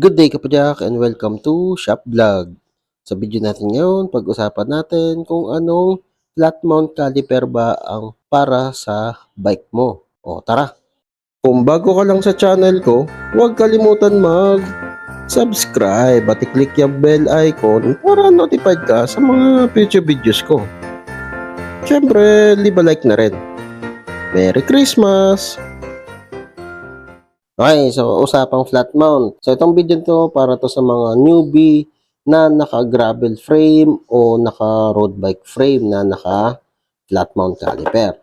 Good day kapadyak and welcome to Shop Vlog. Sa video natin ngayon, pag-usapan natin kung anong flat mount caliper ba ang para sa bike mo. O tara! Kung bago ka lang sa channel ko, huwag kalimutan mag subscribe at i-click yung bell icon para notified ka sa mga future videos ko. Siyempre, leave a like na rin. Merry Christmas! Okay, so usapang flat mount. So itong video to para to sa mga newbie na naka-gravel frame o naka-road bike frame na naka flat mount caliper.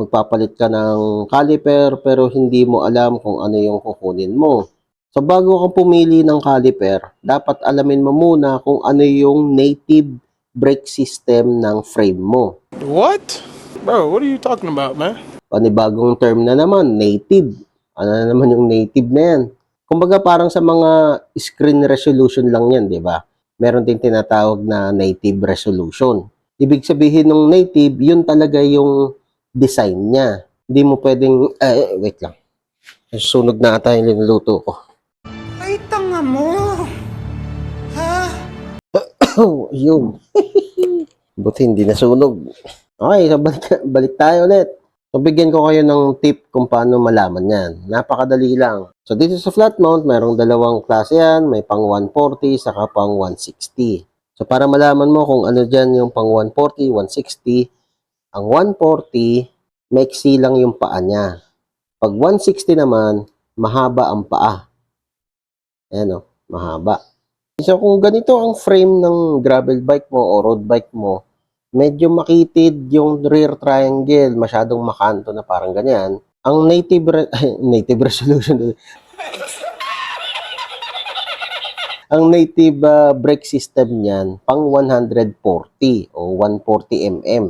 Magpapalit ka ng caliper pero hindi mo alam kung ano yung kukunin mo. So bago kang pumili ng caliper, dapat alamin mo muna kung ano yung native brake system ng frame mo. What? Bro, what are you talking about, man? panibagong term na naman, native. Ano na naman yung native na yan? Kumbaga parang sa mga screen resolution lang yan, di ba? Meron din tinatawag na native resolution. Ibig sabihin ng native, yun talaga yung design niya. Hindi mo pwedeng, eh, wait lang. Sunog na ata yung linuluto ko. Ay, tanga mo! Ha? Yun. Buti hindi nasunog. Okay, so balik, balik tayo ulit. So, bigyan ko kayo ng tip kung paano malaman yan. Napakadali lang. So, dito sa flat mount, mayroong dalawang klase yan. May pang 140, saka pang 160. So, para malaman mo kung ano dyan yung pang 140, 160, ang 140, maiksi lang yung paa niya. Pag 160 naman, mahaba ang paa. Ayan o, mahaba. So, kung ganito ang frame ng gravel bike mo o road bike mo, medyo makitid yung rear triangle, masyadong makanto na parang ganyan. Ang native re- native resolution ang native ah, brake system niyan pang 140 o 140 mm.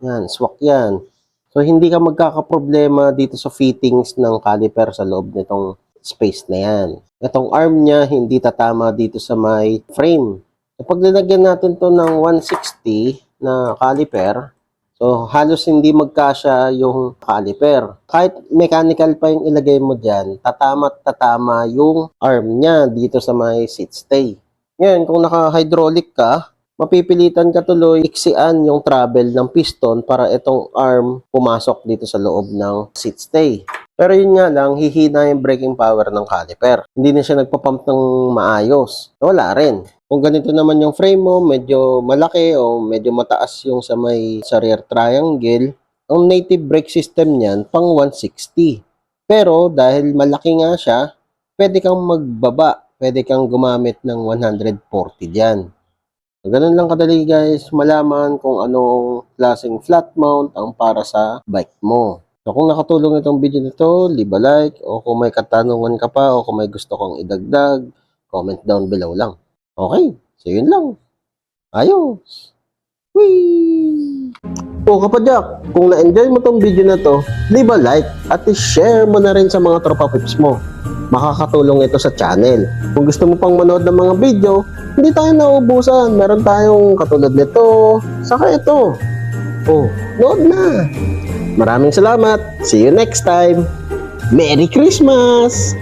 Yan, swak yan. So hindi ka magkakaproblema dito sa fittings ng caliper sa loob nitong space na yan. Itong arm niya hindi tatama dito sa may frame. Kapag nilagyan natin to ng 160 na caliper, so halos hindi magkasya yung caliper. Kahit mechanical pa yung ilagay mo dyan, tatama at tatama yung arm niya dito sa may seat stay. Ngayon, kung naka-hydraulic ka, mapipilitan ka tuloy iksian yung travel ng piston para itong arm pumasok dito sa loob ng seat stay. Pero yun nga lang, hihina yung braking power ng caliper. Hindi na siya nagpapump ng maayos. Wala rin. Kung ganito naman yung frame mo, medyo malaki o medyo mataas yung sa may sa rear triangle, ang native brake system niyan pang 160. Pero dahil malaki nga siya, pwede kang magbaba. Pwede kang gumamit ng 140 diyan. Ganun lang kadali guys, malaman kung anong klaseng flat mount ang para sa bike mo. So kung nakatulong itong video nito, leave a like o kung may katanungan ka pa o kung may gusto kong idagdag, comment down below lang. Okay, so yun lang. Ayos! Whee! O kapadyak, kung na-enjoy mo tong video na to, leave a like at i-share mo na rin sa mga tropa pips mo. Makakatulong ito sa channel. Kung gusto mo pang manood ng mga video, hindi tayo naubusan. Meron tayong katulad nito, saka ito. Oh, nood na! Maraming salamat. See you next time. Merry Christmas!